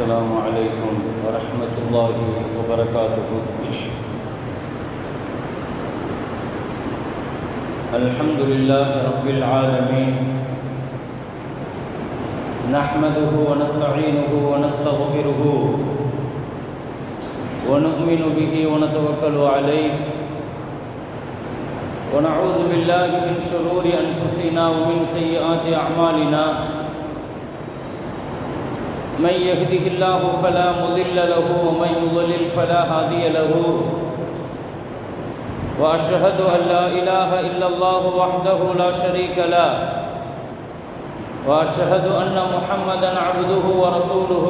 السلام عليكم ورحمة الله وبركاته. الحمد لله رب العالمين. نحمده ونستعينه ونستغفره ونؤمن به ونتوكل عليه. ونعوذ بالله من شرور أنفسنا ومن سيئات أعمالنا. من يهده الله فلا مضل له ومن يضلل فلا هادي له. وأشهد أن لا إله إلا الله وحده لا شريك له. وأشهد أن محمدا عبده ورسوله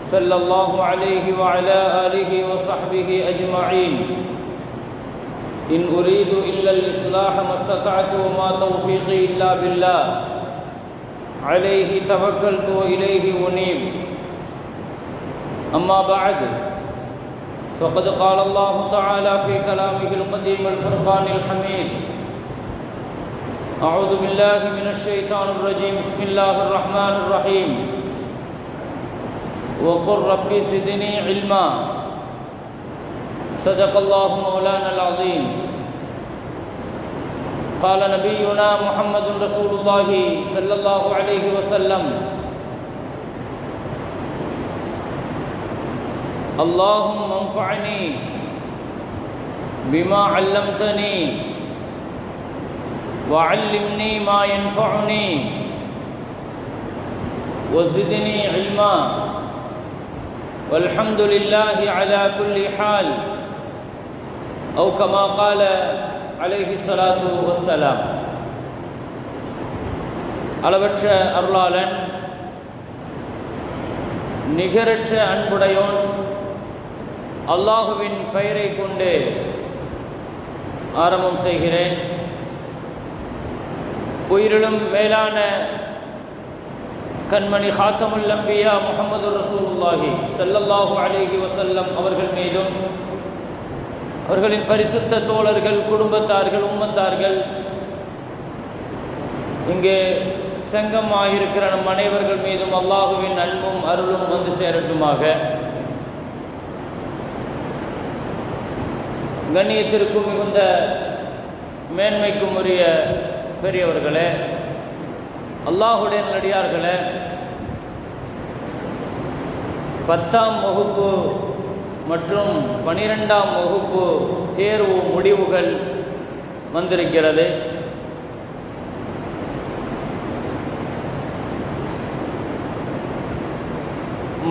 صلى الله عليه وعلى آله وصحبه أجمعين. إن أريد إلا الإصلاح ما استطعت وما توفيقي إلا بالله. عليه توكلت وإليه أنيب. أما بعد فقد قال الله تعالى في كلامه القديم الفرقان الحميد أعوذ بالله من الشيطان الرجيم بسم الله الرحمن الرحيم. وقل رب زدني علما. صدق الله مولانا العظيم. قال نبينا محمد رسول الله صلى الله عليه وسلم اللهم انفعني بما علمتني وعلمني ما ينفعني وزدني علما والحمد لله على كل حال. أو كما قال அலைஹி சலாத்து வசலாம் அளவற்ற அருளாளன் நிகரற்ற அன்புடையோன் அல்லாஹுவின் பெயரை கொண்டு ஆரம்பம் செய்கிறேன். உயிரிலும் மேலான கண்மணி ஹாத்தமுல் அம்பியா முகமது ரசூலுல்லாஹி சல்லல்லாஹு அலேஹி வசல்லம் அவர்கள் மீதும் அவர்களின் பரிசுத்த தோழர்கள் குடும்பத்தார்கள் உம்மத்தார்கள் இங்கே சங்கம் ஆகியிருக்கிற நம் அனைவர்கள் மீதும் அல்லாஹுவின் அன்பும் அருளும் வந்து சேரட்டுமாக. கண்ணியத்திற்கும் மிகுந்த மேன்மைக்கும் உரிய பெரியவர்களே அல்லாஹுடைய நடிகார்களே பத்தாம் வகுப்பு மற்றும் பனிரெண்டாம் வகுப்பு தேர்வு முடிவுகள் வந்திருக்கிறது.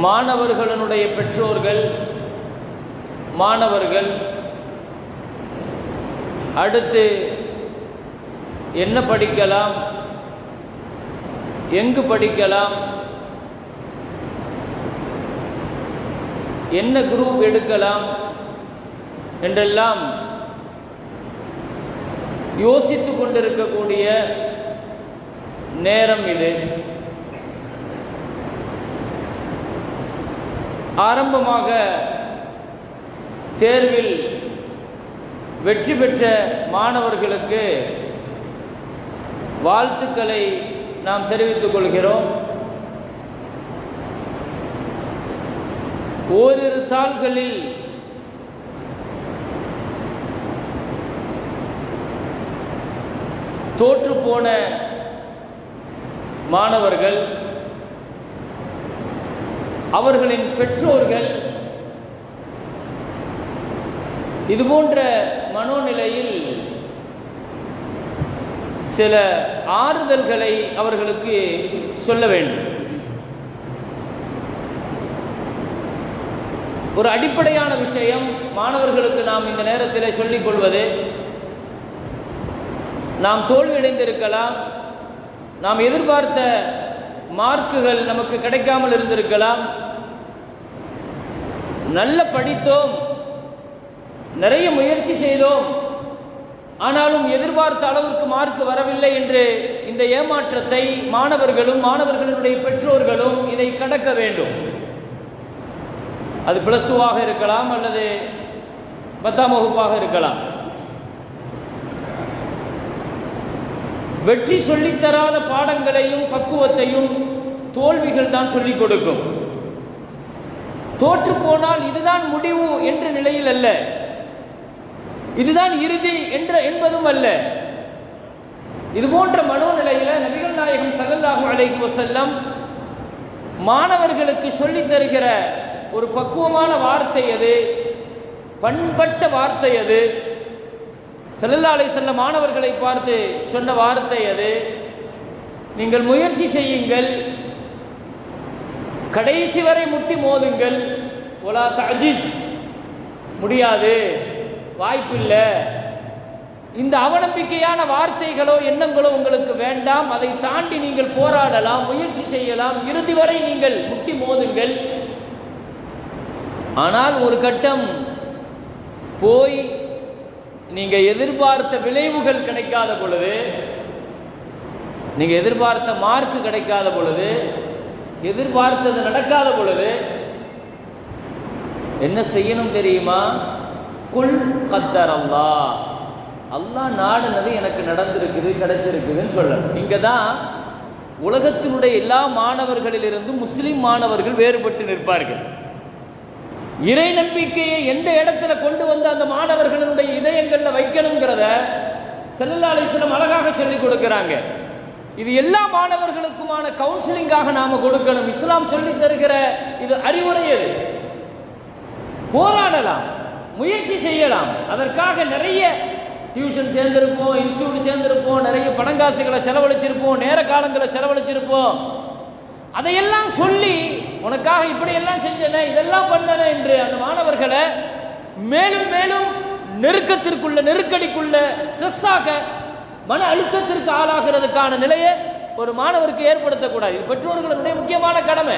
மாணவர்களுடைய பெற்றோர்கள் மாணவர்கள் அடுத்து என்ன படிக்கலாம் எங்கு படிக்கலாம் என்ன குரூப் எடுக்கலாம் என்றெல்லாம் யோசித்து கொண்டிருக்கக்கூடிய நேரம் இது. ஆரம்பமாக தேர்வில் வெற்றி பெற்ற மாணவர்களுக்கு வாழ்த்துக்களை நாம் தெரிவித்துக் கொள்கிறோம். ஓரிரு தாள்களில் தோற்று போன மாணவர்கள் அவர்களின் பெற்றோர்கள் இதுபோன்ற மனோநிலையில் சில ஆறுதல்களை அவர்களுக்கு சொல்ல வேண்டும். ஒரு அடிப்படையான விஷயம் மாணவர்களுக்கு நாம் இந்த நேரத்தில் சொல்லிக் கொள்வது. நாம் தோல்வியடைந்திருக்கலாம். நாம் எதிர்பார்த்த மார்க்குகள் நமக்கு கிடைக்காமல் இருந்திருக்கலாம். நல்ல படித்தோம். நிறைய முயற்சி செய்தோம். ஆனாலும் எதிர்பார்த்த அளவிற்கு மார்க் வரவில்லை என்று இந்த ஏமாற்றத்தை மாணவர்களும் மாணவர்களுடைய பெற்றோர்களும் இதை கடக்க வேண்டும். அது ப்ளஸ் டூவாக இருக்கலாம் அல்லது பத்தாம் வகுப்பாக இருக்கலாம். வெற்றி சொல்லித்தராத பாடங்களையும் பக்குவத்தையும் தோல்விகள் தான் சொல்லிக் கொடுக்கும். தோற்று போனால் இதுதான் முடிவு என்ற நிலையில் அல்ல. இதுதான் இறுதி என்ற என்பதும் அல்ல. இது போன்ற மனோநிலையில நபிகள் நாயகம் ஸல்லல்லாஹு அலைஹி செல்லம் மாணவர்களுக்கு சொல்லித் தருகிற ஒரு பக்குவமான வார்த்தை அது பண்பட்ட வார்த்தை அது செல்லாலை செல்ல மாணவர்களை பார்த்து சொன்ன வார்த்தை அது நீங்கள் முயற்சி செய்யுங்கள். கடைசி வரை முட்டி மோதுங்கள். ஒலா தஜிஸ் முடியாது. வாய்ப்பில்லை. இந்த அவநம்பிக்கையான வார்த்தைகளோ எண்ணங்களோ உங்களுக்கு வேண்டாம். அதை தாண்டி நீங்கள் போராடலாம் முயற்சி செய்யலாம். இறுதி வரை நீங்கள் முட்டி மோதுங்கள். ஆனால் ஒரு கட்டம் போய் நீங்க எதிர்பார்த்த விளைவுகள் கிடைக்காத பொழுது நீங்க எதிர்பார்த்த மார்க் கிடைக்காத பொழுது எதிர்பார்த்தது நடக்காத பொழுது என்ன செய்யணும் தெரியுமா? குல் கத்தர் அல்லா அல்லா நாடுனது எனக்கு நடந்திருக்குது கிடைச்சிருக்குதுன்னு சொல்லணும். இங்க தான் உலகத்தினுடைய எல்லா மாணவர்களிலிருந்தும் முஸ்லிம் மாணவர்கள் வேறுபட்டு நிற்பார்கள். இறை நம்பிக்கையை எந்த இடத்துல கொண்டு வந்து அந்த மாணவர்களுடைய இதயங்களில் வைக்கணுங்கிறத செல்லல்லா அலிஸ்லம் அழகாக சொல்லிக் கொடுக்கிறாங்க. இது எல்லா மாணவர்களுக்குமான கவுன்சிலிங்காக நாம கொடுக்கணும். இஸ்லாம் சொல்லி தருகிற இது அறிவுரை அது போராடலாம். முயற்சி செய்யலாம். அதற்காக நிறைய டியூஷன் சேர்ந்திருப்போம் இன்ஸ்டியூட் சேர்ந்திருப்போம் நிறைய பணங்காசுகளை செலவழிச்சிருப்போம் நேர காலங்களை செலவழிச்சிருப்போம். அதையெல்லாம் சொல்லி உனக்காக இப்படி எல்லாம் செஞ்சன இதெல்லாம் பண்ணன என்று அந்த மாணவர்களை மேலும் மேலும் நெருக்கத்திற்குள்ள நெருக்கடிக்குள்ள ஸ்ட்ரெஸ்ஸாக மன அழுத்தத்திற்கு ஆளாகிறதுக்கான நிலையை ஒரு மாணவருக்கு ஏற்படுத்தக்கூடாது. இது பெற்றோர்களுடைய முக்கியமான கடமை.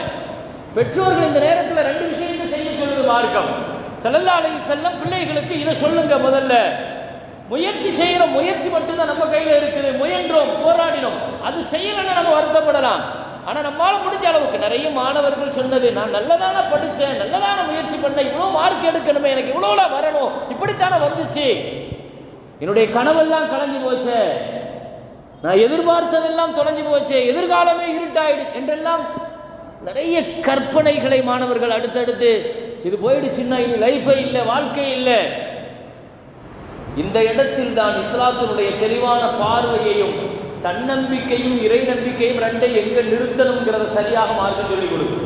பெற்றோர்கள் இந்த நேரத்தில் ரெண்டு விஷயத்தை செய்ய சொல்லுது மார்க்கம். செல்லல்லாலை செல்லம் பிள்ளைகளுக்கு இதை சொல்லுங்க முதல்ல. முயற்சி செய்கிற முயற்சி மட்டும்தான் நம்ம கையில் இருக்குது. முயன்றோம் போராடினோம். அது செய்யலைன்னு நம்ம வருத்தப்படலாம். ஆனால் நம்மளால் முடிஞ்ச அளவுக்கு நிறைய மாணவர்கள் சொன்னது நான் நல்லதான படித்தேன் நல்லதான முயற்சி பண்ணேன் இவ்வளோ மார்க் எடுக்கணுமே எனக்கு இவ்வளவு வரணும். இப்படித்தானே வந்துச்சு. என்னுடைய கனவெல்லாம் கலைஞ்சு போச்சே. நான் எதிர்பார்த்ததெல்லாம் தொலைஞ்சு போச்சே. எதிர்காலமே இருட்டாயிடு என்றெல்லாம் நிறைய கற்பனைகளை மாணவர்கள் அடுத்தடுத்து இது போயிடுச்சுன்னா இனி லைஃபே இல்லை வாழ்க்கை இல்லை. இந்த இடத்தில் தான் இஸ்லாத்தினுடைய தெளிவான பார்வையையும் தன்னம்பிக்கையும் இறை நம்பிக்கையும் ரெண்டை எங்கே நிறுத்தணுங்கிறத சரியாக மார்க்கம் சொல்லிக் கொடுக்கும்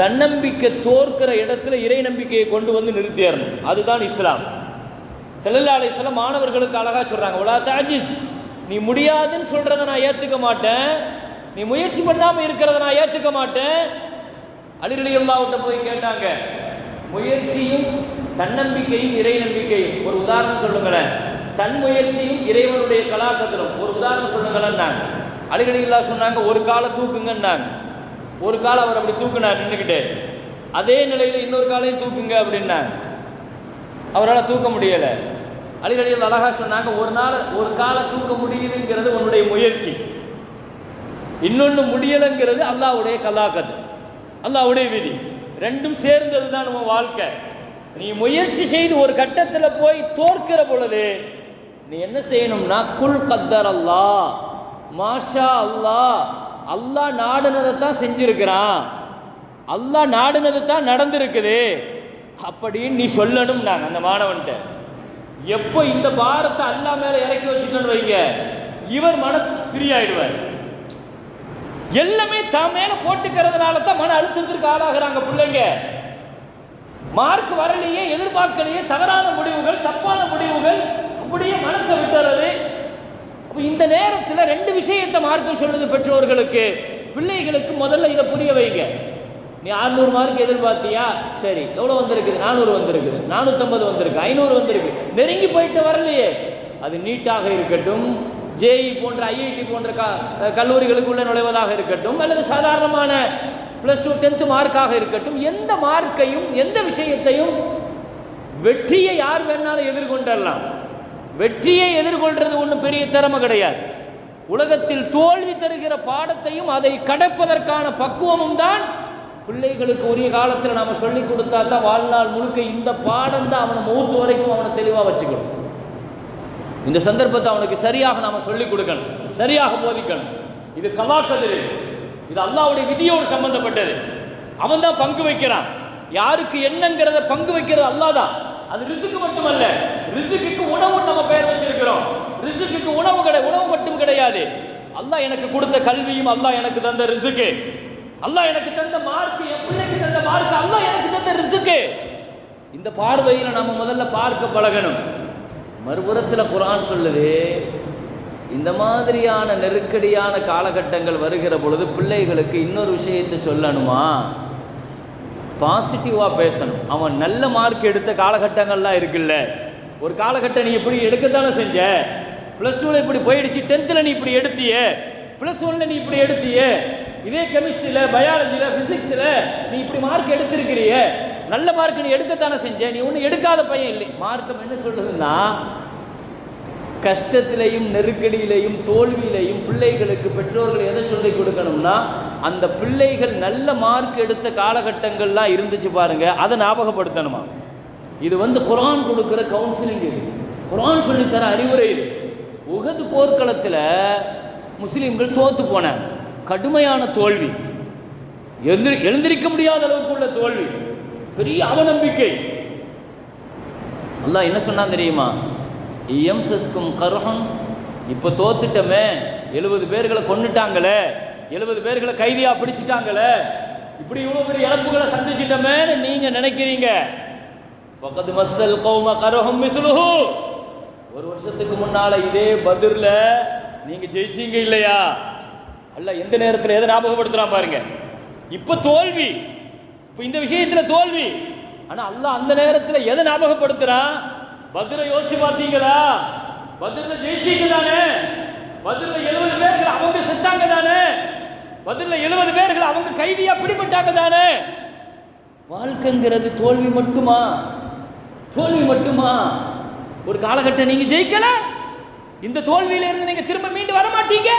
தன்னம்பிக்கை தோற்கிற இடத்துல இறை நம்பிக்கையை கொண்டு வந்து நிறுத்திடணும் அதுதான் இஸ்லாம். செல்லல்லா அலிஸ்லாம் மாணவர்களுக்கு அழகாக சொல்கிறாங்க உலா தாஜிஸ் நீ முடியாதுன்னு சொல்கிறத நான் ஏற்றுக்க மாட்டேன். நீ முயற்சி பண்ணாமல் இருக்கிறத நான் ஏற்றுக்க மாட்டேன். அலிரலி அல்லாவிட்ட போய் கேட்டாங்க முயற்சியும் தன்னம்பிக்கையும் இறை நம்பிக்கையும் ஒரு உதாரணம் சொல்லுங்களேன். தன் முயற்சியும் இறைவனுடைய கலாக்கத்திலும். ஒரு உதாரணம் சொல்லுங்களேன் அழுகடிகளா சொன்னாங்க ஒரு காலை தூக்குங்கன்னாங்க. ஒரு காலை அவர் அப்படி தூக்குனார் நின்றுக்கிட்டு அதே நிலையில் இன்னொரு காலையும் தூக்குங்க அப்படின்னாங்க. அவரால் தூக்க முடியலை. அலிரடியில் அழகாக சொன்னாங்க ஒரு நாள் ஒரு காலை தூக்க முடியுதுங்கிறது உன்னுடைய முயற்சி. இன்னொன்று முடியலைங்கிறது அல்லாவுடைய கல்லாக்கது அல்லாவுடைய விதி. ரெண்டும் சேர்ந்தது தான் நம்ம வாழ்க்கை. நீ முயற்சி செய்து ஒரு கட்டத்தில் போய் தோற்கிற பொழுது நீ என்ன செய்யணும்னா குல் கத்தர் அல்லா மாஷா அல்லாஹ் அல்லா நாடுனதை தான் செஞ்சிருக்கிறான். அல்லா நாடுனது தான் நடந்திருக்குது. அப்படின்னு நீ சொல்லணும் நாங்கள் அந்த மாணவன்ட்ட. எப்போ இந்த பாரத்தை அல்லா மேல இறக்கி வச்சுட்டோன்னு வைங்க இவர் மன ஃப்ரீ ஆயிடுவார். எல்லாமே தான் மேல போட்டுக்கிறதுனால தான் மன அழுத்தத்திற்கு ஆளாகிறாங்க பிள்ளைங்க. மார்க் வரலையே எதிர்பார்க்கலையே தவறான முடிவுகள் தப்பான முடிவுகள் அப்படியே மனசை விட்டுறது. இந்த நேரத்தில் ரெண்டு விஷயத்தை மார்க்கம் சொல்லுது பெற்றோர்களுக்கு. பிள்ளைகளுக்கு முதல்ல இதை புரிய வைங்க. நீ அறுநூறு மார்க் எதிர்பார்த்தியா? சரி. எவ்வளோ வந்திருக்குது? நானூறு வந்திருக்குது. நானூற்றம்பது வந்திருக்கு. ஐநூறு வந்திருக்கு. நெருங்கி போயிட்டு வரலையே. அது நீட்டாக இருக்கட்டும். ஜேஇ போன்ற ஐஐடி போன்ற க கல்லூரிகளுக்குள்ளே நுழைவதாக இருக்கட்டும். அல்லது சாதாரணமான ப்ளஸ் டூ டென்த்து மார்க்காக இருக்கட்டும். எந்த மார்க்கையும் எந்த விஷயத்தையும் வெற்றியை யார் வேணாலும் எதிர்கொண்டரலாம். வெற்றியை எதிர்கொள்றது ஒன்றும் பெரிய திறமை கிடையாது. உலகத்தில் தோல்வி தருகிற பாடத்தையும் அதை கடப்பதற்கான பக்குவமும் தான் பிள்ளைகளுக்கு உரிய காலத்தில் நாம் சொல்லி கொடுத்தா தான் வாழ்நாள் முழுக்க இந்த பாடம் தான் அவனை மூத்து வரைக்கும் அவனை தெளிவாக வச்சுக்கணும். இந்த சந்தர்ப்பத்தை அவனுக்கு சரியாக நாம் சொல்லிக் கொடுக்கணும். சரியாக போதிக்கணும். இது கலாக்கதிர் இது அல்லாவுடைய விதியோடு சம்பந்தப்பட்டது. அவன் தான் பங்கு வைக்கிறான். யாருக்கு என்னங்கிறத பங்கு வைக்கிறது அல்லாஹ் தான் அது ரிசுக்கு மட்டுமல்ல. ரிசுக்கு உணவு நம்ம பெயர் வச்சிருக்கிறோம். ரிசுக்கு உணவு கிடை உணவு மட்டும் கிடையாது. அல்லாஹ் எனக்கு கொடுத்த கல்வியும் அல்லாஹ் எனக்கு தந்த ரிசுக்கு. அல்லாஹ் எனக்கு தந்த மார்க் என் பிள்ளைக்கு தந்த மார்க் அல்லாஹ் எனக்கு தந்த ரிசுக்கு. இந்த பார்வையில் நம்ம முதல்ல பார்க்க பழகணும். மறுபுறத்தில் குரான் சொல்லுது இந்த மாதிரியான நெருக்கடியான காலகட்டங்கள் வருகிற பொழுது பிள்ளைகளுக்கு இன்னொரு விஷயத்தை சொல்லணுமா? பாசிட்டிவாக பேசணும். அவன் நல்ல மார்க் எடுத்த காலகட்டங்கள்லாம் இருக்குல்ல. ஒரு காலகட்டம் நீ இப்படி எடுக்கத்தானே செஞ்ச? ப்ளஸ் டூவில் இப்படி போயிடுச்சு டென்த்தில் நீ இப்படி எடுத்தியே? ப்ளஸ் ஒன்ல நீ இப்படி எடுத்தியே? இதே கெமிஸ்ட்ரியில் பயாலஜியில் ஃபிசிக்ஸில் நீ இப்படி மார்க் எடுத்திருக்கிறியே? நல்ல மார்க் நீ எடுக்கத்தானே செஞ்ச? நீ ஒன்றும் எடுக்காத பையன் இல்லை. மார்க்கம் என்ன சொல்லுதுன்னா கஷ்டத்திலையும் நெருக்கடியிலையும் தோல்வியிலையும் பிள்ளைகளுக்கு பெற்றோர்கள் எதை சொல்லிக் கொடுக்கணும்னா அந்த பிள்ளைகள் நல்ல மார்க் எடுத்த காலகட்டங்கள்லாம் இருந்துச்சு பாருங்க அதை ஞாபகப்படுத்தணுமா? இது வந்து குரான் கொடுக்குற கவுன்சிலிங் இது. குரான் சொல்லித்தர அறிவுரை இது. உகது போர்க்களத்தில் முஸ்லீம்கள் தோத்து போனாங்க கடுமையான தோல்வி. எழுந்திரி எழுந்திருக்க முடியாத அளவுக்கு உள்ள தோல்வி. பெரிய அவநம்பிக்கை. அல்லாஹ் என்ன சொன்னான் தெரியுமா? இயம்சஸ்கும் கருஹன். இப்போ தோத்துட்டோமே. எழுபது பேர்களை கொண்டுட்டாங்களே எழுபது பேர்களை கைதியாக பிடிச்சிட்டாங்களே. இப்படி இவ்வளோ பெரிய இழப்புகளை சந்திச்சிட்டோமேன்னு நீங்கள் நினைக்கிறீங்க. பக்கத்து மஸ்ஸல் கௌம கரஹம் மிஸ்லுஹு. ஒரு வருஷத்துக்கு முன்னால் இதே பதிரில் நீங்கள் ஜெயிச்சீங்க இல்லையா? அல்ல எந்த நேரத்தில் எதை ஞாபகப்படுத்துறான் பாருங்க. இப்போ தோல்வி. இப்போ இந்த விஷயத்தில் தோல்வி. ஆனால் அல்ல அந்த நேரத்தில் எதை ஞாபகப்படுத்துகிறான் பதில யோசிச்சு பார்த்தீங்களா? பதில ஜெயிச்சீங்க தானே? பதில எழுபது பேர்கள் அவங்க செத்தாங்க தானே? பதில எழுபது பேர்கள் அவங்க கைதியா பிடிபட்டாங்க தானே? வாழ்க்கைங்கிறது தோல்வி மட்டுமா? தோல்வி மட்டுமா? ஒரு காலகட்டம் நீங்க ஜெயிக்கல? இந்த தோல்வியில இருந்து நீங்க திரும்ப மீண்டு வர மாட்டீங்க?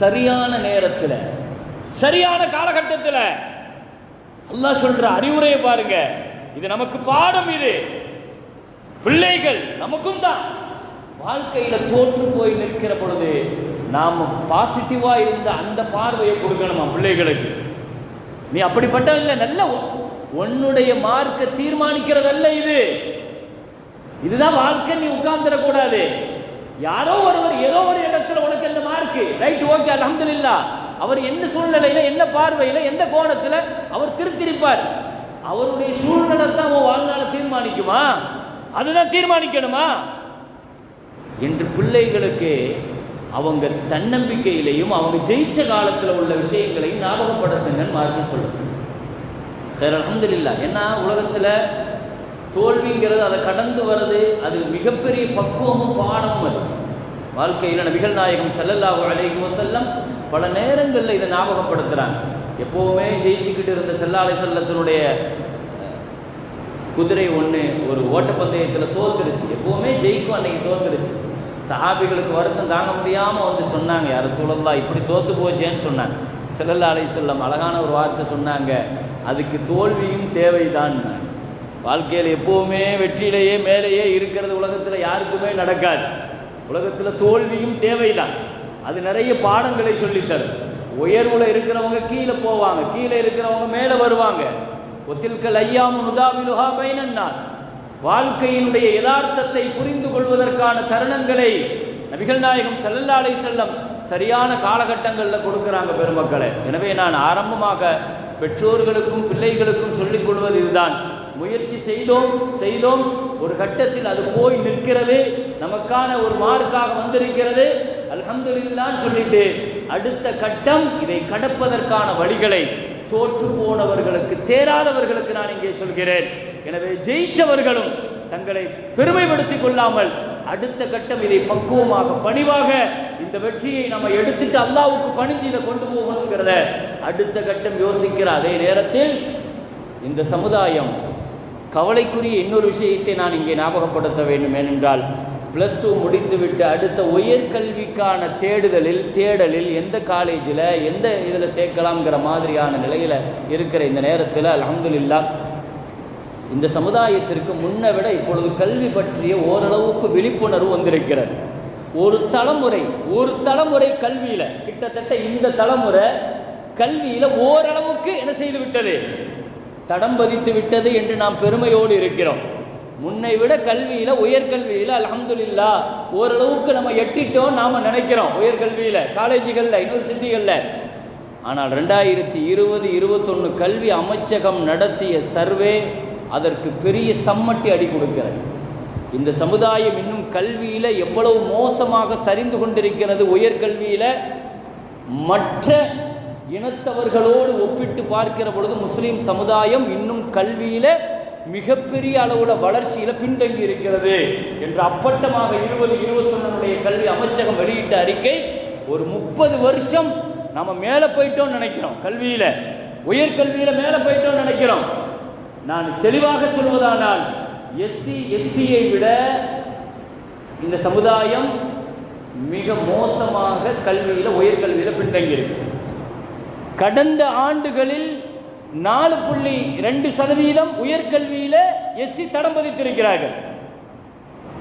சரியான நேரத்தில் சரியான காலகட்டத்தில் அல்லாஹ் சொல்ற அறிவுரையை பாருங்க. இது நமக்கு பாடம் இது. பிள்ளைகள் நமக்கும் தான். வாழ்க்கையில தோற்று போய் நிற்கிற பொழுது நாம் பாசிட்டிவா இருந்த அந்த பார்வையை கொடுக்கணுமா பிள்ளைகளுக்கு? நீ அப்படிப்பட்ட இல்லை நல்ல உன்னுடைய மார்க்க தீர்மானிக்கிறதல்ல இது. இதுதான் வாழ்க்கை நீ உட்கார்ந்துடக்கூடாது. யாரோ ஒருவர் ஏதோ ஒரு இடத்துல உனக்கு இந்த மார்க் ரைட் ஓகே அல்ஹம்துலில்லாஹ் அவர் எந்த சூழ்நிலையில என்ன பார்வையில எந்த கோணத்துல அவர் திருத்திருப்பார் அவருடைய சூழ்நிலை தான் உன் வாழ்நாளை தீர்மானிக்குமா? அதுதான் தீர்மானிக்கணுமா? என்று பிள்ளைகளுக்கு அவங்க தன்னம்பிக்கையிலையும் அவங்க ஜெயிச்ச காலத்தில் உள்ள விஷயங்களையும் ஞாபகப்படுத்துங்கன்னு மார்க்கு சொல்லுங்கள் சரி இல்லை ஏன்னா உலகத்தில் தோல்விங்கிறது அதை கடந்து வர்றது அது மிகப்பெரிய பக்குவமும் பாடமும் அது. வாழ்க்கையில் நபிகள் நாயகம் செல்லல்லா அலைஹி செல்லம் பல நேரங்களில் இதை ஞாபகப்படுத்துகிறாங்க எப்போவுமே ஜெயிச்சுக்கிட்டு இருந்த செல்லாலை செல்லத்தினுடைய குதிரை ஒன்று ஒரு ஓட்டப்பந்தயத்தில் தோத்துருச்சு. எப்போவுமே ஜெயிக்கும் அன்னைக்கு தோத்துருச்சு. சஹாபிகளுக்கு வருத்தம் தாங்க முடியாமல் வந்து சொன்னாங்க யார் சூழல்லா இப்படி தோற்று போச்சேன்னு சொன்னாங்க. செல்லல்லா அலை செல்லம் அழகான ஒரு வார்த்தை சொன்னாங்க அதுக்கு தோல்வியும் தேவைதான் வாழ்க்கையில் எப்போவுமே வெற்றியிலேயே மேலேயே இருக்கிறது உலகத்தில் யாருக்குமே நடக்காது. உலகத்தில் தோல்வியும் தேவைதான். அது நிறைய பாடங்களை சொல்லித்தரும். உயர்வில் இருக்கிறவங்க கீழே போவாங்க கீழே இருக்கிறவங்க மேலே வருவாங்க. ஒத்தில்கல் ஐயாமு நுதாவிலுஹா பைனன்னாஸ் வாழ்க்கையினுடைய யதார்த்தத்தை புரிந்து கொள்வதற்கான தருணங்களை நபிகள் நாயகம் ஸல்லல்லாஹு செல்லம் சரியான காலகட்டங்களில் கொடுக்குறாங்க பெருமக்களை. எனவே நான் ஆரம்பமாக பெற்றோர்களுக்கும் பிள்ளைகளுக்கும் சொல்லிக் கொள்வது இதுதான். முயற்சி செய்தோம் செய்தோம். ஒரு கட்டத்தில் அது போய் நிற்கிறது. நமக்கான ஒரு மார்க்காக வந்திருக்கிறது. அல்ஹம்துலில்லாஹ்னு சொல்லிட்டு அடுத்த கட்டம் இதை கடப்பதற்கான வழிகளை தோற்று போனவர்களுக்கு தேராதவர்களுக்கு நான் இங்கே சொல்கிறேன். எனவே ஜெயிச்சவர்களும் தங்களை பெருமைப்படுத்திக் கொள்ளாமல் அடுத்த கட்டம் இதை பக்குவமாக பணிவாக இந்த வெற்றியை நம்ம எடுத்துட்டு அல்லாவுக்கு பணிஞ்சு இதை கொண்டு போகணுங்கிறத அடுத்த கட்டம் யோசிக்கிற அதே நேரத்தில் இந்த சமுதாயம் கவலைக்குரிய இன்னொரு விஷயத்தை நான் இங்கே ஞாபகப்படுத்த வேண்டும். ஏனென்றால் ப்ளஸ் டூ முடித்துவிட்டு அடுத்த உயர்கல்விக்கான தேடுதலில் தேடலில் எந்த காலேஜில் எந்த இதில் சேர்க்கலாம்ங்கிற மாதிரியான நிலையில் இருக்கிற இந்த நேரத்தில் அலமதுல்லா இந்த சமுதாயத்திற்கு முன்னை விட இப்பொழுது கல்வி பற்றிய ஓரளவுக்கு விழிப்புணர்வு வந்திருக்கிறது. ஒரு தலைமுறை ஒரு தலைமுறை கல்வியில் கிட்டத்தட்ட இந்த தலைமுறை கல்வியில் ஓரளவுக்கு என்ன செய்து விட்டது? தடம் பதித்து விட்டது என்று நாம் பெருமையோடு இருக்கிறோம். முன்னை விட கல்வியில உயர்கல்வியில அலமதுல்லா ஓரளவுக்கு நம்ம எட்டிட்டோம் நாம நினைக்கிறோம் உயர்கல்வியில காலேஜுகள்ல யூனிவர்சிட்டிகள்ல ஆனால் ரெண்டாயிரத்தி இருபது இருபத்தொன்னு கல்வி அமைச்சகம் நடத்திய சர்வே அதற்கு பெரிய சம்மட்டி அடி கொடுக்கிறது. இந்த சமுதாயம் இன்னும் கல்வியில எவ்வளவு மோசமாக சரிந்து கொண்டிருக்கிறது உயர்கல்வியில மற்ற இனத்தவர்களோடு ஒப்பிட்டு பார்க்கிற பொழுது முஸ்லீம் சமுதாயம் இன்னும் கல்வியில மிகப்பெரிய அளவுல வளர்ச்சியில பின்தங்கி இருக்கிறது என்று அப்பட்டமாக இருபது இருபத்தொன்னுடைய கல்வி அமைச்சகம் வெளியிட்ட அறிக்கை ஒரு முப்பது வருஷம் நம்ம மேலே போயிட்டோம்னு நினைக்கிறோம் கல்வியில. உயர்கல்வியில மேலே போயிட்டோம்னு நினைக்கிறோம். நான் தெளிவாக சொல்வதானால் எஸ்சி எஸ்டியை விட இந்த சமுதாயம் மிக மோசமாக கல்வியில உயர்கல்வியில பின்தங்கியிருக்கு. கடந்த ஆண்டுகளில் நாலு புள்ளி ரெண்டு சதவீதம் உயர்கல்வியில எஸ்சி தடம் பதித்திருக்கிறார்கள்.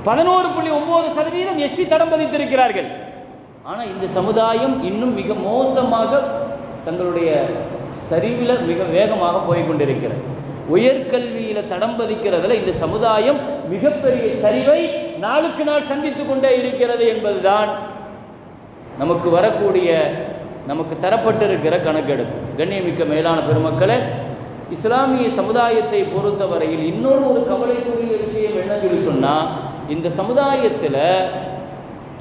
பதினோரு புள்ளி ஒன்பது சதவீதம் எஸ்டி தடம் பதித்திருக்கிறார்கள். ஆனா இந்த சமுதாயம் இன்னும் மிக மோசமாக தங்களுடைய சரிவில் மிக வேகமாக போய்கொண்டிருக்கிறது. உயர்கல்வியில் உயர்கல்வியில தடம் பதிக்கிறதுல இந்த சமுதாயம் மிகப்பெரிய சரிவை நாளுக்கு நாள் சந்தித்து கொண்டே இருக்கிறது என்பதுதான் நமக்கு வரக்கூடிய நமக்கு தரப்பட்டிருக்கிற கணக்கெடுப்பு. கண்ணியமிக்க மேலான பெருமக்களை இஸ்லாமிய சமுதாயத்தை பொறுத்தவரையில் இன்னொரு ஒரு கவலைக்குரிய விஷயம் என்னன்னு சொல்லி சொன்னால் இந்த சமுதாயத்தில்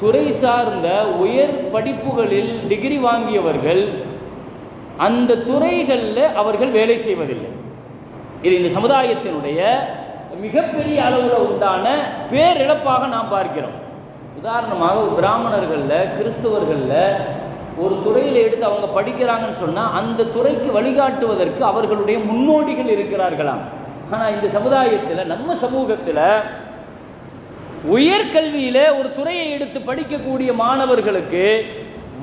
துறை சார்ந்த உயர் படிப்புகளில் டிகிரி வாங்கியவர்கள் அந்த துறைகளில் அவர்கள் வேலை செய்வதில்லை. இது இந்த சமுதாயத்தினுடைய மிகப்பெரிய அளவில் உண்டான பேரிழப்பாக நாம் பார்க்கிறோம். உதாரணமாக ஒரு பிராமணர்களில் கிறிஸ்தவர்களில் ஒரு துறையில் எடுத்து அவங்க படிக்கிறாங்கன்னு சொன்னால் அந்த துறைக்கு வழிகாட்டுவதற்கு அவர்களுடைய முன்னோடிகள் இருக்கிறார்களாம். ஆனால் இந்த சமுதாயத்தில் நம்ம சமூகத்தில் உயர்கல்வியில் ஒரு துறையை எடுத்து படிக்கக்கூடிய மாணவர்களுக்கு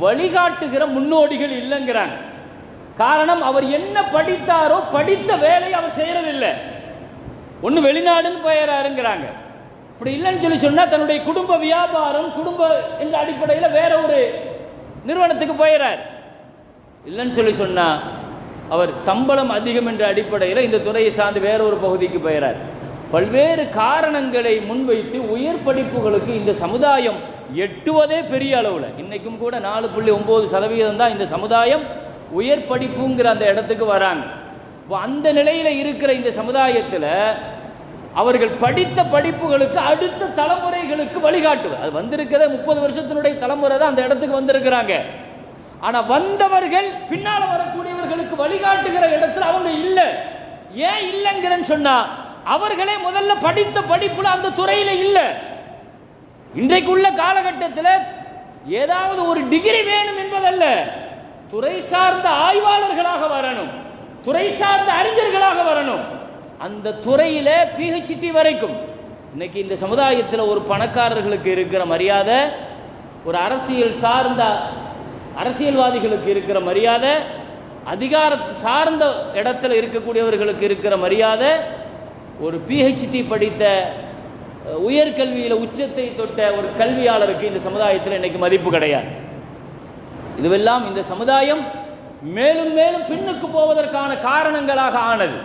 வழிகாட்டுகிற முன்னோடிகள் இல்லைங்கிறாங்க. காரணம் அவர் என்ன படித்தாரோ படித்த வேலையை அவர் செய்யறதில்லை. ஒன்று வெளிநாடுன்னு போயிடறாருங்கிறாங்க இப்படி இல்லைன்னு சொல்லி சொன்னால் தன்னுடைய குடும்ப வியாபாரம் குடும்ப என்ற அடிப்படையில் வேற ஒரு நிறுவனத்துக்கு போயிடுறார் இல்லைன்னு சொல்லி சொன்னால் அவர் சம்பளம் அதிகம் என்ற அடிப்படையில் இந்த துறையை சார்ந்து வேறொரு பகுதிக்கு போயிறார். பல்வேறு காரணங்களை முன்வைத்து உயர் படிப்புகளுக்கு இந்த சமுதாயம் எட்டுவதே பெரிய அளவில். இன்றைக்கும் கூட நாலு புள்ளி ஒம்பது சதவீதம் தான் இந்த சமுதாயம் உயர் படிப்புங்கிற அந்த இடத்துக்கு வராங்க. இப்போ அந்த நிலையில் இருக்கிற இந்த சமுதாயத்தில் அவர்கள் படித்த படிப்புகளுக்கு அடுத்த தலைமுறைகளுக்கு வழிகாட்டுவது. அது வந்திருக்கிறதே முப்பது வருஷத்தினுடைய தலைமுறை தான் அந்த இடத்துக்கு வந்திருக்கிறாங்க. ஆனா வந்தவர்கள் பின்னால் வரக்கூடியவர்களுக்கு வழிகாட்டுகிற இடத்துல அவங்க இல்லை. ஏன் இல்லைங்கிறன்னு சொன்னா அவர்களே முதல்ல படித்த படிப்புல அந்த துறையில இல்லை. இன்றைக்கு உள்ள காலகட்டத்தில் ஏதாவது ஒரு டிகிரி வேணும் என்பதல்ல. துறை சார்ந்த ஆய்வாளர்களாக வரணும். துறை சார்ந்த அறிஞர்களாக வரணும். அந்த துறையில் பிஹெச்டி வரைக்கும். இன்னைக்கு இந்த சமுதாயத்தில் ஒரு பணக்காரர்களுக்கு இருக்கிற மரியாதை ஒரு அரசியல் சார்ந்த அரசியல்வாதிகளுக்கு இருக்கிற மரியாதை அதிகார சார்ந்த இடத்துல இருக்கக்கூடியவர்களுக்கு இருக்கிற மரியாதை ஒரு பிஹெச்டி படித்த உயர்கல்வியில் உச்சத்தை தொட்ட ஒரு கல்வியாளருக்கு இந்த சமுதாயத்தில் இன்னைக்கு மதிப்பு கிடையாது. இதுவெல்லாம் இந்த சமுதாயம் மேலும் மேலும் பின்னுக்கு போவதற்கான காரணங்களாக ஆனது.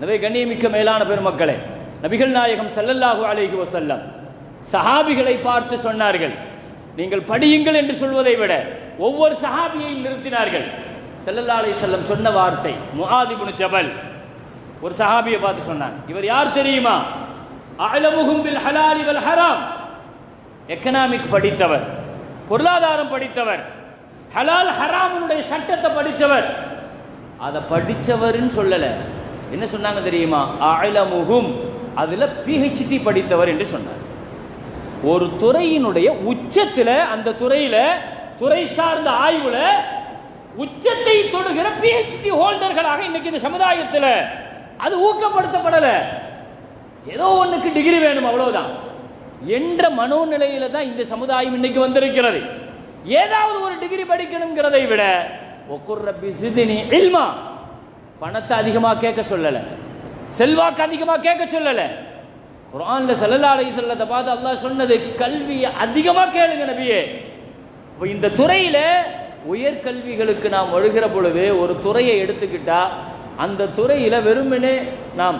எனவே கண்ணியமிக்க மேலான பெருமக்களே நபிகள் நாயகம் ஸல்லல்லாஹு அலைஹி செல்லம் சஹாபிகளை பார்த்து சொன்னார்கள் நீங்கள் படியுங்கள் என்று சொல்வதை விட ஒவ்வொரு சஹாபியையும் நிறுத்தினார்கள். செல்லல்லாலை செல்லம் சொன்ன வார்த்தை முகாதி ஜபல். ஒரு சஹாபியை பார்த்து சொன்னார் இவர் யார் தெரியுமா? அலமுகும் பில் ஹலாலி வல் ஹராம். எக்கனாமிக் படித்தவர். பொருளாதாரம் படித்தவர். ஹலால் ஹராமுடைய சட்டத்தை படித்தவர். அதை படித்தவர்னு சொல்லலை. என்ன சொன்னாங்க தெரியுமா? அழமுகும் அதில் பிஹெச்டி படித்தவர் என்று சொன்னார். ஒரு துறையினுடைய உச்சத்தில் அந்த துறையில் துறை சார்ந்த ஆய்வில் உச்சத்தை தொடுகிற பிஹெச்டி ஹோல்டர்களாக இன்னைக்கு இந்த சமுதாயத்தில் அது ஊக்கப்படுத்தப்படலை. ஏதோ ஒன்றுக்கு டிகிரி வேணும் அவ்வளவுதான். என்ற மனோநிலையில தான் இந்த சமுதாயம் இன்னைக்கு வந்திருக்கிறது. ஏதாவது ஒரு டிகிரி படிக்கணுங்கிறதை விட ஒக்குர் ரப்பி சிதினி இல்மா. பணத்தை அதிகமாக கேட்க சொல்லலை. செல்வாக்கு அதிகமாக கேட்க சொல்லலை. குரான்ல ஸல்லல்லாஹு செல்லத்தை பார்த்து அல்லாஹ் சொன்னது கல்வியை அதிகமாக கேளுங்க நபியே. இப்போ இந்த துறையில் உயர்கல்விகளுக்கு நாம் ஒழுகிற பொழுது ஒரு துறையை எடுத்துக்கிட்டா அந்த துறையில் வெறுமனே நாம்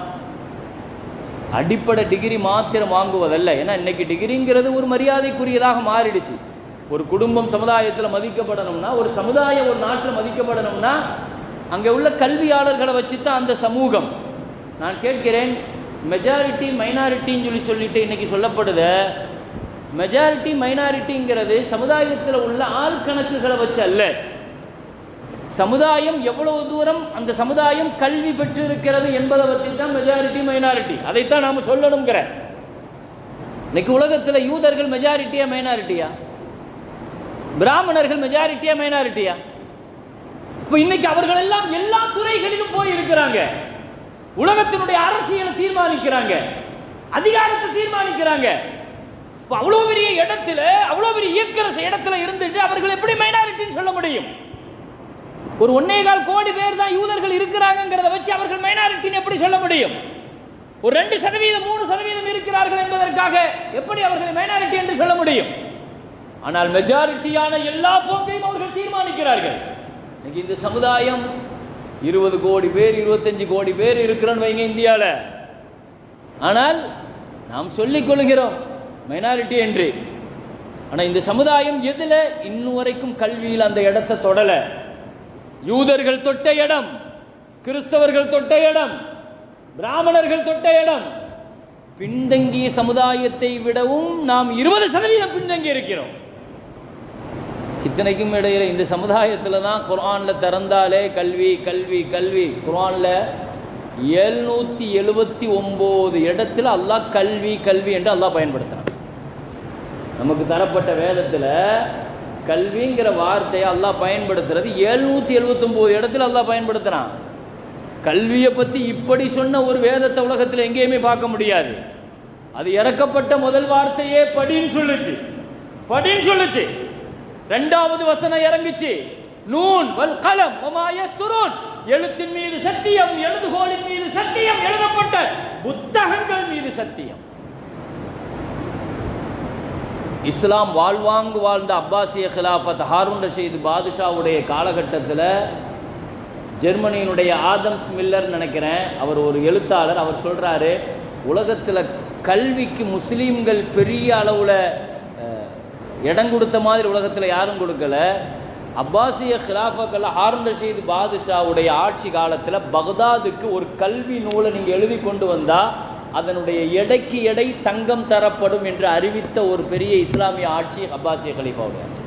அடிப்படை டிகிரி மாத்திரம் வாங்குவதல்ல. ஏன்னா இன்னைக்கு டிகிரிங்கிறது ஒரு மரியாதைக்குரியதாக மாறிடுச்சு. ஒரு குடும்பம் சமுதாயத்தில் மதிக்கப்படணும்னா ஒரு சமுதாயம் ஒரு நாட்டில் மதிக்கப்படணும்னா அங்கே உள்ள கல்வியாளர்களை வச்சு தான் அந்த சமூகம். நான் கேட்கிறேன் மெஜாரிட்டி மைனாரிட்டின்னு சொல்லி சொல்லிட்டு இன்னைக்கு சொல்லப்படுது. மெஜாரிட்டி மைனாரிட்டிங்கிறது சமுதாயத்தில் உள்ள ஆள் கணக்குகளை வச்சு அல்ல. சமுதாயம் எவ்வளவு தூரம் அந்த சமுதாயம் கல்வி பெற்று இருக்கிறது என்பதை பற்றி தான் மெஜாரிட்டி மைனாரிட்டி அதைத்தான் நாம் சொல்லணுங்கிற. இன்னைக்கு உலகத்தில் யூதர்கள் மெஜாரிட்டியா மைனாரிட்டியா பிராமணர்கள் மெஜாரிட்டியா மைனாரிட்டியா இப்போ இன்னைக்கு அவர்கள் எல்லாம் எல்லா துறைகளிலும் போய் இருக்கிறாங்க. உலகத்தினுடைய அரசியலை தீர்மானிக்கிறாங்க. அதிகாரத்தை தீர்மானிக்கிறாங்க. இப்போ அவ்வளோ பெரிய இடத்துல அவ்வளோ பெரிய இயக்கரச இடத்துல இருந்துட்டு அவர்கள் எப்படி மைனாரிட்டின்னு சொல்ல முடியும்? ஒரு ஒன்னே கால் கோடி பேர் தான் யூதர்கள் இருக்கிறாங்கிறத வச்சு அவர்கள் மைனாரிட்டின்னு எப்படி சொல்ல முடியும்? ஒரு ரெண்டு சதவீதம் மூணு சதவீதம் இருக்கிறார்கள் என்பதற்காக எப்படி அவர்கள் மைனாரிட்டி என்று சொல்ல முடியும்? ஆனால் மெஜாரிட்டியான எல்லா போக்கையும் அவர்கள் தீர்மானிக்கிறார்கள். இன்னைக்கு இந்த சமுதாயம் இருபது கோடி பேர் இருபத்தஞ்சு கோடி பேர் இருக்கிறோன்னு வைங்க இந்தியாவில் ஆனால் நாம் சொல்லிக் கொள்கிறோம் மைனாரிட்டி என்று. ஆனால் இந்த சமுதாயம் எதில்? இன்னும் வரைக்கும் கல்வியில் அந்த இடத்தை தொடலை. யூதர்கள் தொட்ட இடம் கிறிஸ்தவர்கள் தொட்ட இடம் பிராமணர்கள் தொட்ட இடம். பின்தங்கிய சமுதாயத்தை விடவும் நாம் இருபது சதவீதம் பின்தங்கி இருக்கிறோம். இத்தனைக்கும் இடையில் இந்த சமுதாயத்தில் தான் குரானில் திறந்தாலே கல்வி கல்வி கல்வி. குரானில் எழுநூற்றி எழுபத்தி ஒம்பது இடத்துல அல்லாஹ் கல்வி கல்வி என்று அல்லாஹ் பயன்படுத்துகிறான் நமக்கு தரப்பட்ட வேதத்தில் கல்விங்கிற வார்த்தையை அல்லாஹ் பயன்படுத்துறது எழுநூற்றி எழுபத்தொம்போது இடத்துல அல்லாஹ் பயன்படுத்துகிறான் கல்வியை பற்றி இப்படி சொன்ன ஒரு வேதத்தை உலகத்தில் எங்கேயுமே பார்க்க முடியாது. அது இறக்கப்பட்ட முதல் வார்த்தையே படின்னு சொல்லுச்சு. படின்னு சொல்லுச்சு. ரெண்டாவது வசனம் இறங்குச்சு. நூன் வல் கலம் ஒமாயஸ்துரூன் எழுத்தின் மீது சத்தியம் எழுதுகோலின் மீது சத்தியம் எழுதப்பட்ட புத்தகங்கள் மீது சத்தியம். இஸ்லாம் வாழ்வாங்கு வாழ்ந்த அப்பாசிய கிலாஃபத் ஹாரூன் ரஷீத் பாதுஷாவுடைய காலகட்டத்தில் ஜெர்மனியினுடைய ஆதம்ஸ் மில்லர் நினைக்கிறேன் அவர் ஒரு எழுத்தாளர் அவர் சொல்கிறாரு உலகத்தில் கல்விக்கு முஸ்லீம்கள் பெரிய அளவில் இடம் கொடுத்த மாதிரி உலகத்தில் யாரும் கொடுக்கல. அப்பாசிய ஹிலாஃபக்கல்ல ஹாரூன் ரஷீத் பாதுஷாவுடைய ஆட்சி காலத்தில் பக்தாதுக்கு ஒரு கல்வி நூலை நீங்கள் எழுதி கொண்டு வந்தால் அதனுடைய எடைக்கு எடை தங்கம் தரப்படும் என்று அறிவித்த ஒரு பெரிய இஸ்லாமிய ஆட்சி அப்பாசிய ஹலீஃபாவுடைய ஆட்சி.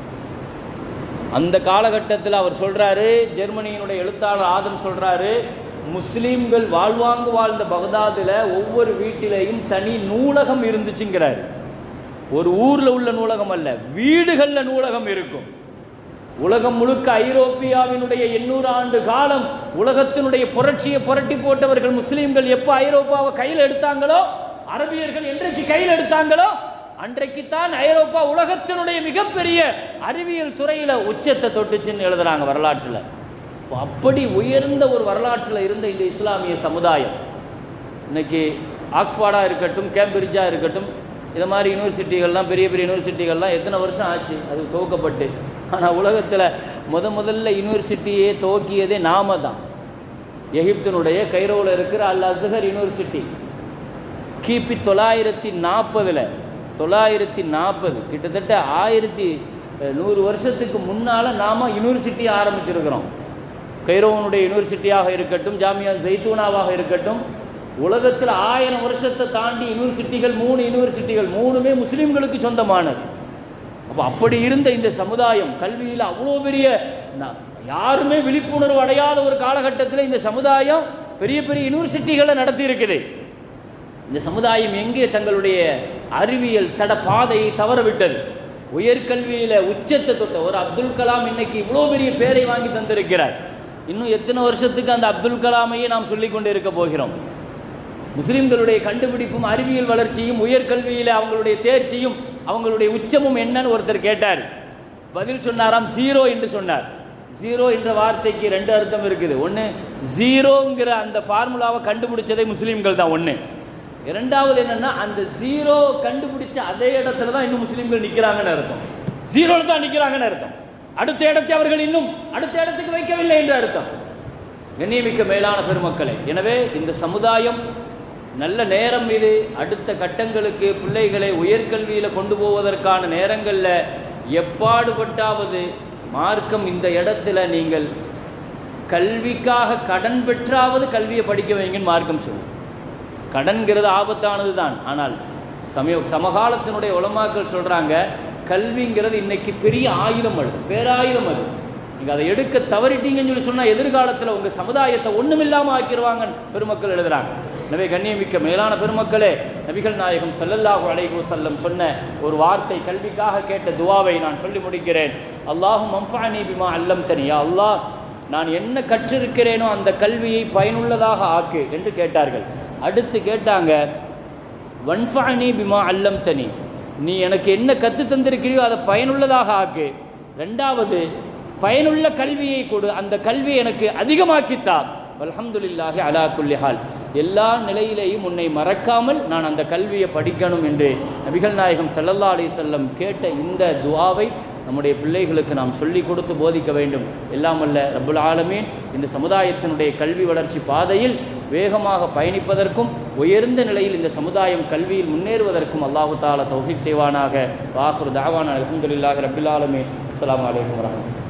அந்த காலகட்டத்தில் அவர் சொல்கிறாரு ஜெர்மனியினுடைய எழுத்தாளர் ஆதம் சொல்கிறாரு முஸ்லீம்கள் வாழ்வாங்கு வாழ்ந்த பகதாதில் ஒவ்வொரு வீட்டிலையும் தனி நூலகம் இருந்துச்சுங்கிறார். ஒரு ஊரில் உள்ள நூலகம் அல்ல வீடுகளில் நூலகம் இருக்கும். உலகம் முழுக்க ஐரோப்பியாவினுடைய எண்ணூறு ஆண்டு காலம் உலகத்தினுடைய புரட்சியை புரட்டி போட்டவர்கள் முஸ்லீம்கள் எப்போ ஐரோப்பாவை கையில் எடுத்தாங்களோ அரபியர்கள் என்றைக்கு கையில் எடுத்தாங்களோ அன்றைக்குத்தான் ஐரோப்பா உலகத்தினுடைய மிகப்பெரிய அறிவியல் துறையில் உச்சத்தை தொட்டுச்சுன்னு எழுதுறாங்க வரலாற்றில். அப்படி உயர்ந்த ஒரு வரலாற்றில் இருந்த இந்த இஸ்லாமிய சமுதாயம் இன்னைக்கு ஆக்ஸ்ஃபோர்டாக இருக்கட்டும் கேம்பிரிட்ஜாக இருக்கட்டும் இது மாதிரி யூனிவர்சிட்டிகள்லாம் பெரிய பெரிய யூனிவர்சிட்டிகள்லாம் எத்தனை வருஷம் ஆச்சு? அது துவக்கப்பட்டு. ஆனால் உலகத்தில் முத முதல்ல யூனிவர்சிட்டியே துவக்கியதே நாம தான். எகிப்தினுடைய கைரோவில் இருக்கிற அல் அஸ்ஹர் யூனிவர்சிட்டி கிபி தொள்ளாயிரத்தி நாற்பதில் தொள்ளாயிரத்தி நாற்பது கிட்டத்தட்ட ஆயிரத்தி நூறு வருஷத்துக்கு முன்னால் நாம் யூனிவர்சிட்டி ஆரம்பிச்சிருக்கிறோம். கைரோவனுடைய யூனிவர்சிட்டியாக இருக்கட்டும் ஜாமியா ஜெய்தூனாவாக இருக்கட்டும் உலகத்தில் ஆயிரம் வருஷத்தை தாண்டி யூனிவர்சிட்டிகள் மூணு யூனிவர்சிட்டிகள் மூணுமே முஸ்லீம்களுக்கு சொந்தமானது. அப்போ அப்படி இருந்த இந்த சமுதாயம் கல்வியில் அவ்வளோ பெரிய யாருமே விழிப்புணர்வு அடையாத ஒரு காலகட்டத்தில் இந்த சமுதாயம் பெரிய பெரிய யூனிவர்சிட்டிகளை நடத்தி இருக்குது இந்த சமுதாயம் எங்கே தங்களுடைய அறிவியல் தட பாதையை தவறவிட்டது? உயர்கல்வியில் உச்சத்தை தொட்ட ஒரு அப்துல் கலாம் இன்னைக்கு இவ்வளோ பெரிய பேரை வாங்கி தந்திருக்கிறார். இன்னும் எத்தனை வருஷத்துக்கு அந்த அப்துல் கலாமையே நாம் சொல்லிக் கொண்டு இருக்க போகிறோம்? முஸ்லிம்களுடைய கண்டுபிடிப்பும் அறிவியல் வளர்ச்சியும் உயர்கல்வியில் அவங்களுடைய தேர்ச்சியும் அவங்களுடைய உச்சமும் என்னன்னு ஒருத்தர் கேட்டார். பதில் சொன்னாராம் ஜீரோ என்று சொன்னார். ஜீரோ என்ற வார்த்தைக்கு ரெண்டு அர்த்தம் இருக்குது. ஒன்று ஜீரோங்கிற அந்த ஃபார்முலாவை கண்டுபிடிச்சதே முஸ்லீம்கள் தான். ஒன்று இரண்டாவது என்னன்னா அந்த ஜீரோ கண்டுபிடிச்ச அதே இடத்துல தான் இன்னும் முஸ்லீம்கள் நிற்கிறாங்கன்னு அர்த்தம். ஜீரோவில் தான் நிற்கிறாங்கன்னு அர்த்தம். அடுத்த இடத்தை அவர்கள் இன்னும் அடுத்த இடத்துக்கு வைக்கவில்லை என்று அர்த்தம். கண்ணியமிக்க மேலான பெருமக்களை எனவே இந்த சமுதாயம் நல்ல நேரம் இது. அடுத்த கட்டங்களுக்கு பிள்ளைகளை உயர்கல்வியில் கொண்டு போவதற்கான நேரங்களில் எப்பாடுபட்டாவது மார்க்கம் இந்த இடத்துல நீங்கள் கல்விக்காக கடன் பெற்றாவது கல்வியை படிக்க வைங்கன்னு மார்க்கம் சொல்லும். கடன்கிறது ஆபத்தானது தான் ஆனால் சமய சமகாலத்தினுடைய உலமாக்கள் சொல்கிறாங்க கல்விங்கிறது இன்னைக்கு பெரிய ஆயுதம் அது பேராயுதம் அது. நீங்கள் அதை எடுக்க தவறிட்டீங்கன்னு சொல்லி சொன்னால் எதிர்காலத்தில் உங்கள் சமுதாயத்தை ஒன்றுமில்லாமல் ஆக்கிடுவாங்கன்னு பெருமக்கள் எழுதுறாங்க. எனவே கண்ணியமிக்க மேலான பெருமக்களே நபிகள் நாயகம் ஸல்லல்லாஹு அலைஹி செல்லம் சொன்ன ஒரு வார்த்தை கல்விக்காக கேட்ட துவாவை நான் சொல்லி முடிக்கிறேன். அல்லாஹும் மம்ஃபானி பிமா அல்லம் தனியா அல்லாஹ் நான் என்ன கற்றிருக்கிறேனோ அந்த கல்வியை பயனுள்ளதாக ஆக்கு என்று கேட்டார்கள். அடுத்து கேட்டாங்க வன்ஃபானி பிமா அல்லம் தனி நீ எனக்கு என்ன கற்று தந்திருக்கிறியோ அதை பயனுள்ளதாக ஆக்கு. ரெண்டாவது பயனுள்ள கல்வியை கொடு. அந்த கல்வி எனக்கு அதிகமாக்கித்தான் அல்ஹம்துலில்லாஹி அலா குல்லிஹால் எல்லா நிலையிலேயும் உன்னை மறக்காமல் நான் அந்த கல்வியை படிக்கணும் என்று நபிகள் நாயகம் ஸல்லல்லாஹு அலி செல்லம் கேட்ட இந்த துவாவை நம்முடைய பிள்ளைகளுக்கு நாம் சொல்லி கொடுத்து போதிக்க வேண்டும். எல்லாம் அல்ல ஆலமீன். இந்த சமுதாயத்தினுடைய கல்வி வளர்ச்சி பாதையில் வேகமாக பயணிப்பதற்கும் உயர்ந்த நிலையில் இந்த சமுதாயம் கல்வியில் முன்னேறுவதற்கும் அல்லாஹு தாலா தௌஃபிக் செய்வானாக. வாஹுர் தாவான அலமதுல்லாஹ் ரபுல் ஆலமீன். அஸ்லாம் வலைக்கம் வரமத்துல